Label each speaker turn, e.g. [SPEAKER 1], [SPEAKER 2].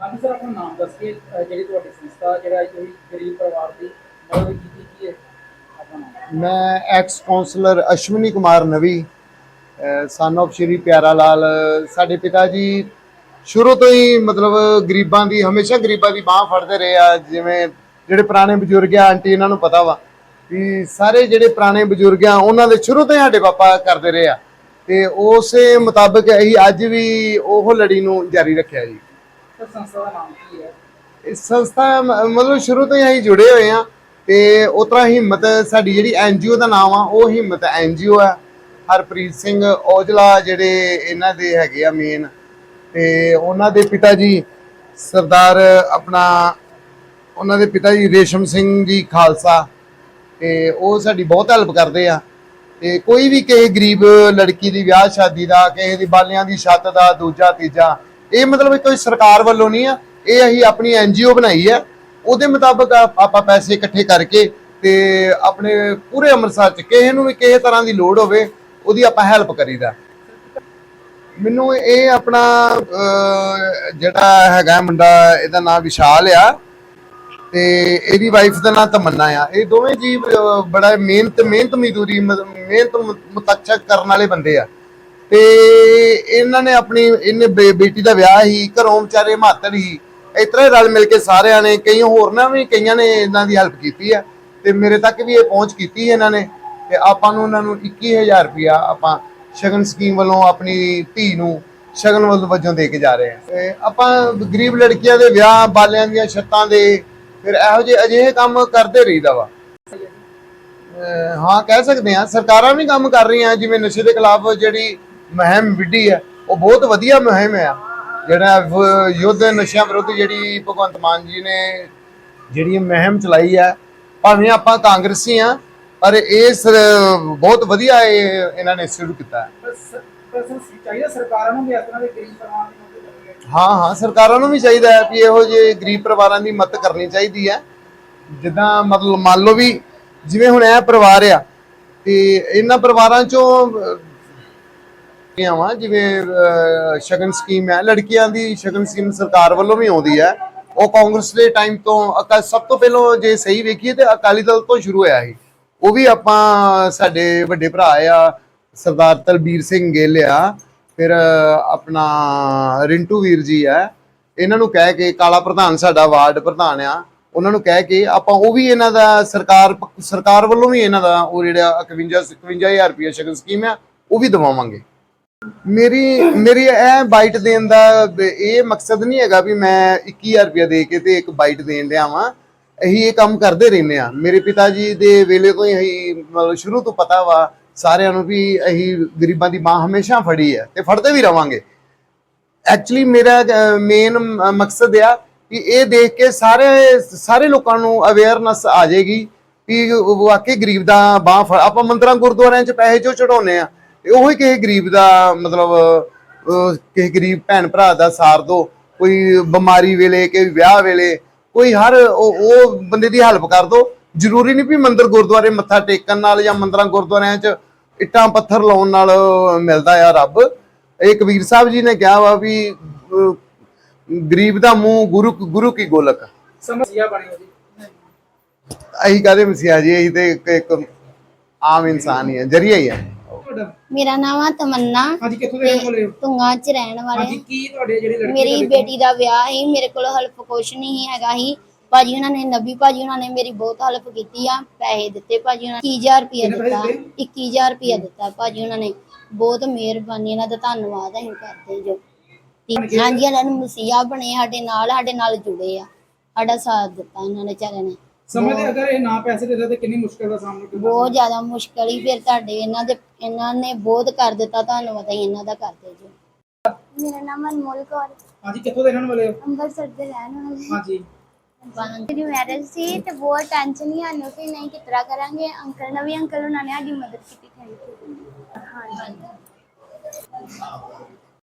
[SPEAKER 1] ਹਾਂਜੀ ਸਰ, ਆਪਣਾ ਨਾਮ ਦੱਸ ਕੇ ਜਿਹੜੀ ਤੁਹਾਡੀ ਸੰਸਥਾ, ਜਿਹੜਾ ਅੱਜ ਗਰੀਬ ਪਰਿਵਾਰ ਦੀ ਮਦਦ ਕੀਤੀ, ਕੀ ਹੈ?
[SPEAKER 2] ਮੈਂ ਐਕਸ ਕਾਉਂਸਲਰ ਅਸ਼ਵਨੀ ਕੁਮਾਰ ਨਵੀ ਸਨ of ਸ਼੍ਰੀ ਪਿਆਰਾ ਲਾਲ। ਸਾਡੇ ਪਿਤਾ ਜੀ ਸ਼ੁਰੂ ਤੋਂ ਹੀ ਮਤਲਬ ਗਰੀਬਾਂ ਦੀ, ਹਮੇਸ਼ਾ ਗਰੀਬਾਂ ਦੀ ਬਾਹ ਫੜਦੇ ਰਹੇ ਆ। ਜਿਵੇਂ ਜਿਹੜੇ ਪੁਰਾਣੇ ਬਜ਼ੁਰਗ ਆ, ਆਂਟੀ ਇਹਨਾਂ ਨੂੰ ਪਤਾ ਵਾ ਵੀ ਸਾਰੇ ਜਿਹੜੇ ਪੁਰਾਣੇ ਬਜ਼ੁਰਗ ਆ, ਉਹਨਾਂ ਦੇ ਸ਼ੁਰੂ ਤੋਂ ਹੀ ਸਾਡੇ ਪਾਪਾ ਕਰਦੇ ਰਹੇ ਆ। ਤੇ ਉਸੇ ਮੁਤਾਬਕ ਅਸੀਂ ਅੱਜ ਵੀ ਉਹ ਲੜੀ ਨੂੰ ਜਾਰੀ ਰੱਖਿਆ ਜੀ।
[SPEAKER 1] ਸਰ ਸੰਸਥਾ ਦਾ ਨਾਮ ਕੀ ਹੈ?
[SPEAKER 2] ਇਸ ਸੰਸਥਾ ਮ- ਮਤਲਬ ਸ਼ੁਰੂ ਤੋਂ ਹੀ ਅਸੀਂ ਜੁੜੇ ਹੋਏ ਆ ਤੇ ਉਤਰਾ ਹਿੰਮਤ ਸਾਡੀ ਜਿਹੜੀ ਐਨਜੀਓ ਦਾ ਨਾਮ ਆ, ਉਹ ਹਿੰਮਤ ਐਨਜੀਓ ਆ। ਹਰਪ੍ਰੀਤ ਸਿੰਘ ਔਜਲਾ ਜਿਹੜੇ ਇਹਨਾਂ ਦੇ ਹੈਗੇ ਆ ਮੇਨ ਤੇ ਉਹਨਾਂ ਦੇ ਪਿਤਾ ਜੀ ਸਰਦਾਰ ਆਪਣਾ, ਉਹਨਾਂ ਦੇ ਪਿਤਾ ਜੀ ਰੇਸ਼ਮ ਸਿੰਘ ਜੀ ਖਾਲਸਾ ਤੇ ਉਹ ਸਾਡੀ ਬਹੁਤ ਹੈਲਪ ਕਰਦੇ ਆ। ਤੇ ਕੋਈ ਵੀ ਕਿਸੇ ਗਰੀਬ ਲੜਕੀ ਦੀ ਵਿਆਹ ਸ਼ਾਦੀ ਦਾ, ਕਿਸੇ ਦੀ ਬਾਲਿਆਂ ਦੀ ਛੱਤ ਦਾ, ਦੂਜਾ ਤੀਜਾ ਇਹ ਮਤਲਬ ਕੋਈ ਸਰਕਾਰ ਵੱਲੋਂ ਨਹੀਂ ਆ, ਇਹ ਅਸੀਂ ਆਪਣੀ ਐਨਜੀਓ ਬਣਾਈ ਆ। ਉਹਦੇ ਮੁਤਾਬਕ ਆਪਾਂ ਪੈਸੇ ਇਕੱਠੇ ਕਰਕੇ ਤੇ ਆਪਣੇ ਪੂਰੇ ਅੰਮ੍ਰਿਤਸਰ ਚ ਕਿਸੇ ਨੂੰ ਵੀ ਕਿਸੇ ਤਰ੍ਹਾਂ ਦੀ ਲੋੜ ਹੋਵੇ, ਉਹਦੀ ਆਪਾਂ ਹੈਲਪ ਕਰੀਦਾ। ਮੈਨੂੰ ਇਹ ਆਪਣਾ ਜਿਹੜਾ ਹੈਗਾ ਮੁੰਡਾ, ਇਹਦਾ ਨਾਮ ਵਿਸ਼ਾਲ ਆ। ਤੇ ਇਹਦੀ ਵਾਈਫ ਦਾ ਨਾਮ ਤਮੰਨਾ ਆ। ਇਹ ਦੋਵੇਂ ਜੀ ਬੜਾ ਮਿਹਨਤ ਮਿਹਨਤ ਮਜ਼ਦੂਰੀ ਮ- ਮਿਹਨਤ ਮੁਤੱਚਕ ਕਰਨ ਵਾਲੇ ਬੰਦੇ ਆ। ਤੇ ਇਹਨਾਂ ਨੇ ਆਪਣੀ, ਇਹਨੇ ਬੇ- ਬੇਟੀ ਦਾ ਵਿਆਹ ਹੀ ਘਰੋਂ ਵਿਚਾਰੇ ਮਾਤੜ ਹੀ ਇਸ ਤਰ੍ਹਾਂ ਹੀ ਰਲ ਮਿਲ ਕੇ ਸਾਰਿਆਂ ਨੇ ਕਈ ਹੋਰ ਨਾ ਵੀ, ਕਈਆਂ ਨੇ ਇਹਨਾਂ ਦੀ ਹੈਲਪ ਕੀਤੀ ਆ। ਤੇ ਮੇਰੇ ਤੱਕ ਵੀ ਇਹ ਪਹੁੰਚ ਕੀਤੀ ਇਹਨਾਂ ਨੇ। ਤੇ ਆਪਾਂ ਨੂੰ ਉਹਨਾਂ ਨੂੰ 21000 ਰੁਪਇਆ ਆਪਾਂ ਸ਼ਗਨ ਸਕੀਮ ਵੱਲੋਂ ਆਪਣੀ ਧੀ ਨੂੰ ਸ਼ਗਨ ਵੱਲੋਂ ਵਜੋਂ ਦੇ ਕੇ ਜਾ ਰਹੇ ਹਾਂ। ਤੇ ਆਪਾਂ ਗਰੀਬ ਲੜਕੀਆਂ ਦੇ ਵਿਆਹ, ਬਾਲਿਆਂ ਦੀਆਂ ਛੱਤਾਂ ਦੇ, ਫਿਰ ਇਹੋ ਜਿਹੇ ਅਜਿਹੇ ਕੰਮ ਕਰਦੇ ਰਹੀਦਾ ਵਾ। ਅਹ ਹਾਂ, ਕਹਿ ਸਕਦੇ ਹਾਂ, ਸਰਕਾਰਾਂ ਵੀ ਕੰਮ ਕਰ ਰਹੀਆਂ, ਜਿਵੇਂ ਨਸ਼ੇ ਦੇ ਖਿਲਾਫ ਜਿਹੜੀ ਮੁਹਿੰਮ ਵਿੱਢੀ ਹੈ। ਉਹ ਬਹੁਤ ਵਧੀਆ ਮੁਹਿੰਮ ਆ। ਜਿਹੜਾ ਯੁੱਧ ਨਸ਼ਿਆਂ ਵਿਰੁੱਧ ਜਿਹੜੀ ਭਗਵੰਤ ਮਾਨ ਜੀ ਨੇ ਜਿਹੜੀ ਮੁਹਿੰਮ ਚਲਾਈ ਹੈ ਭਾਵੇਂ ਆਪਾਂ ਕਾਂਗਰਸੀ ਆ ਪਰ ਇਹ ਬਹੁਤ ਵਧੀਆ ਇਹ ਇਹਨਾਂ ਨੇ ਸ਼ੁਰੂ ਕੀਤਾ ਹਾਂ। ਹਾਂ। ਸਰਕਾਰਾਂ ਨੂੰ ਵੀ ਚਾਹੀਦਾ ਹੈ ਕਿ ਇਹੋ ਜਿਹੇ ਗਰੀਬ ਪਰਿਵਾਰਾਂ ਦੀ ਮਦਦ ਕਰਨੀ ਚਾਹੀਦੀ ਹੈ। ਜਿੱਦਾਂ ਮਤਲਬ ਮੰਨ ਲਓ ਵੀ ਜਿਵੇਂ ਹੁਣ ਇਹ ਪਰਿਵਾਰ ਆ ਤੇ ਇਹਨਾਂ ਪਰਿਵਾਰਾਂ ਚੋਂ ਵਾ, ਜਿਵੇਂ ਸ਼ਗਨ ਸਕੀਮ ਹੈ। ਲੜਕੀਆਂ ਦੀ ਸ਼ਗਨ ਸਕੀਮ ਸਰਕਾਰ ਵੱਲੋਂ ਵੀ ਆਉਂਦੀ ਹੈ। ਉਹ ਕਾਂਗਰਸ ਦੇ ਟਾਈਮ ਤੋਂ ਅਕਾ ਸਭ ਤੋਂ ਪਹਿਲਾਂ ਜੇ ਸਹੀ ਵੇਖੀਏ ਤੇ ਅਕਾਲੀ ਦਲ ਤੋਂ ਸ਼ੁਰੂ ਹੋਇਆ ਸੀ ਉਹ ਵੀ ਆਪਾਂ ਸਾਡੇ ਵੱਡੇ ਭਰਾ ਆ, ਸਰਦਾਰ ਤਲਬੀਰ ਸਿੰਘ ਗਿੱਲ ਆ, ਫਿਰ, ਆਪਣਾ ਰਿੰਟੂ ਵੀਰ ਜੀ ਆ। ਇਹਨਾਂ ਨੂੰ ਕਹਿ ਕੇ ਕਾਲਾ ਪ੍ਰਧਾਨ ਸਾਡਾ, ਵਾਰਡ ਪ੍ਰਧਾਨ ਆ। ਉਹਨਾਂ ਨੂੰ ਕਹਿ ਕੇ ਆਪਾਂ ਉਹ ਵੀ ਇਹਨਾਂ ਦਾ ਸਰਕਾਰ ਸਰਕਾਰ ਵੱਲੋਂ ਵੀ ਇਹਨਾਂ ਦਾ ਉਹ ਜਿਹੜਾ 51 51000 ਰੁਪਏ ਸ਼ਗਨ ਸਕੀਮ ਆ, ਉਹ ਵੀ ਦਵਾਵਾਂਗੇ। ਮੇਰੀ ਮੇਰੀ ਇਹ ਬਾਈਟ ਦੇਣ ਦਾ ਇਹ ਮਕਸਦ ਨਹੀਂ ਹੈਗਾ ਵੀ ਮੈਂ 21000 ਰੁਪਏ ਦੇ ਕੇ ਤੇ ਇੱਕ ਬਾਈਟ ਦੇਣ ਲਿਆ ਵਾਂ। ਅਸੀਂ ਇਹ ਕੰਮ ਕਰਦੇ ਰਹਿੰਦੇ ਆ ਮੇਰੇ ਪਿਤਾ ਜੀ ਦੇ ਵੇਲੇ ਤੋਂ ਹੀ ਅਸੀਂ ਮਤਲਬ ਸ਼ੁਰੂ ਤੋਂ ਪਤਾ ਵਾ ਸਾਰਿਆਂ ਨੂੰ ਵੀ ਅਸੀਂ ਗਰੀਬਾਂ ਦੀ ਬਾਹ ਹਮੇਸ਼ਾ ਫੜੀ ਹੈ ਤੇ ਫੜਦੇ ਵੀ ਰਵਾਂਗੇ। ਐਕਚੁਅਲੀ ਮੇਰਾ ਮੇਨ ਮਕਸਦ ਆ ਕਿ ਇਹ ਦੇਖ ਕੇ ਸਾਰੇ ਸਾਰੇ ਲੋਕਾਂ ਨੂੰ ਅਵੇਅਰਨੈਸ ਆ ਜਾਏਗੀ ਵੀ ਵਾਕਈ ਗਰੀਬ ਦਾ ਬਾਹ ਫੜ ਆਪਾਂ ਮੰਦਰਾਂ ਗੁਰਦੁਆਰਿਆਂ 'ਚ ਪੈਸੇ ਜੋ ਚੜਾਉਂਦੇ ਆ ਤੇ ਉਹੀ ਕਿਸੇ ਗਰੀਬ ਦਾ ਮਤਲਬ ਅਹ, ਕਿਸੇ ਗਰੀਬ ਭੈਣ ਭਰਾ ਦਾ ਸਾਰ ਦੋ ਕੋਈ ਬਿਮਾਰੀ ਵੇਲੇ ਕੋਈ ਵਿਆਹ ਵੇਲੇ ਕੋਈ ਹਰ ਉਹ ਉਹ ਬੰਦੇ ਦੀ ਹੈਲਪ ਕਰ ਦੋ। ਜ਼ਰੂਰੀ ਨਹੀਂ ਵੀ ਮੰਦਰ ਗੁਰਦੁਆਰੇ ਮੱਥਾ ਟੇਕਣ ਨਾਲ ਜਾਂ ਮੰਦਰਾਂ ਗੁਰਦੁਆਰਿਆਂ 'ਚ ਇੱਟਾਂ ਪੱਥਰ ਲਾਉਣ ਨਾਲ ਮਿਲਦਾ ਆ ਰੱਬ। ਇਹ ਕਬੀਰ ਸਾਹਿਬ ਜੀ ਨੇ ਕਿਹਾ ਵਾ ਵੀ ਅਹ, ਗਰੀਬ ਦਾ ਮੂੰਹ ਗੁਰੂ ਗੁਰੂ ਕੀ ਗੋਲਕ
[SPEAKER 1] ਸਮੱਸਿਆ ਬਣੀ ਉਹਦੀ।
[SPEAKER 2] ਅਸੀਂ ਕਹਦੇ ਮਸੀਹਾ ਜੀ? ਅਸੀਂ ਤੇ ਇੱਕ- ਇੱਕ ਆਮ ਇਨਸਾਨ ਹੀ ਹੈ ਜਰੀਆ ਹੀ ਹੈ
[SPEAKER 1] ਤੁਹਾਡਾ?
[SPEAKER 3] ਮੇਰਾ ਨਾਮ ਆ ਤਮੰਨਾ।
[SPEAKER 1] ਹਾਂਜੀ ਕਿੱਥੋਂ ਦੇ ਰਹਿਣ ਵਾਲੇ ਹੋ?
[SPEAKER 3] ਤੁੰਗਾ ਚ ਰਹਿਣ
[SPEAKER 1] ਹਾਂਜੀ
[SPEAKER 3] ਵਾਲੇ
[SPEAKER 1] ਕੀ ਤੁਹਾਡੇ ਜਿਹੜੀ ਲੜਕੀ
[SPEAKER 3] ਮੇਰੀ
[SPEAKER 1] ਦੇ
[SPEAKER 3] ਬੇਟੀ ਦਾ ਵਿਆਹ ਸੀ ਮੇਰੇ ਕੋਲ ਹਲਪ ਕੁਛ ਨਹੀਂ ਹੈਗਾ ਸੀ। ਭਾਜੀ ਉਹਨਾਂ ਨੇ ਨਬੀ ਭਾਜੀ ਉਹਨਾਂ ਨੇ ਮੇਰੀ ਬਹੁਤ ਹੈਲਪ ਕੀਤੀ ਆ ਪੈਸੇ ਦਿੱਤੇ ਭਾਜੀ ਉਹਨਾਂ ਨੇ। 21000 ਰੁਪਏ
[SPEAKER 1] ਕਿੰਨੇ ਪੈਸੇ
[SPEAKER 3] ਦਿੱਤਾ
[SPEAKER 1] ਦਿੱਤੇ?
[SPEAKER 3] 21000 ਰੁਪਏ ਦਿੱਤਾ ਭਾਜੀ ਉਹਨਾਂ ਨੇ। ਬਹੁਤ ਮਿਹਰਬਾਨੀ ਇਹਨਾਂ ਦਾ ਧੰਨਵਾਦ ਅਸੀਂ ਕਰਦੇ ਜੋ। ਹਾਂਜੀ ਇਹਨਾਂ ਨੂੰ ਮਸੀਹਾ ਬਣੇ ਸਾਡੇ ਨਾਲ ਸਾਡੇ ਨਾਲ ਜੁੜੇ ਆ। ਸਾਡਾ ਸਾਥ ਦਿੱਤਾ ਇਹਨਾਂ ਨੇ ਚਾਰੇ ਨੇ।
[SPEAKER 1] ਸਮਝਦੇ ਅਗਰ ਇਹ ਨਾ ਪੈਸੇ ਦਿੰਦੇ ਤਾਂ ਕਿੰਨੀ ਮੁਸ਼ਕਲ ਦਾ ਸਾਹਮਣਾ ਕਰਨਾ
[SPEAKER 3] ਬਹੁਤ ਜ਼ਿਆਦਾ ਮੁਸ਼ਕਲ ਹੀ ਫਿਰ ਤੁਹਾਡੇ ਇਹਨਾਂ ਦੇ ਇਹਨਾਂ ਨੇ ਬਹੁਤ ਕਰ ਦਿੱਤਾ ਧੰਨਵਾਦ ਅਸੀਂ ਇਹਨਾਂ ਦਾ ਕਰਦੇ ਜੋ।
[SPEAKER 4] ਮੇਰਾ ਨਾਮ ਅਨਮੋਲ ਕੌਰ
[SPEAKER 1] ਹਾਂਜੀ ਕਿੱਥੋਂ ਦੇ ਰਹਿਣ ਵਾਲੇ ਹੋ?
[SPEAKER 4] ਅੰਮ੍ਰਿਤਸਰ ਦੇ ਰਹਿਣ ਵਾਲੇ
[SPEAKER 1] ਹਾਂਜੀ।
[SPEAKER 4] ਮੇਰੀ ਮੈਰਿਜ ਸੀ ਤੇ ਬਹੁਤ ਟੈਨਸ਼ਨ ਹੀ ਆਨੂੰ ਕਿ ਨਹੀਂ ਕਿਤਰਾ ਕਰਾਂਗੇ। ਅੰਕਲ ਨੇ ਵੀ ਅੰਕਲ ਉਹਨਾਂ ਨੇ ਸਾਡੀ ਮਦਦ ਕੀਤੀ ਥੈਂਕ ਯੂ ਹਾਂਜੀ।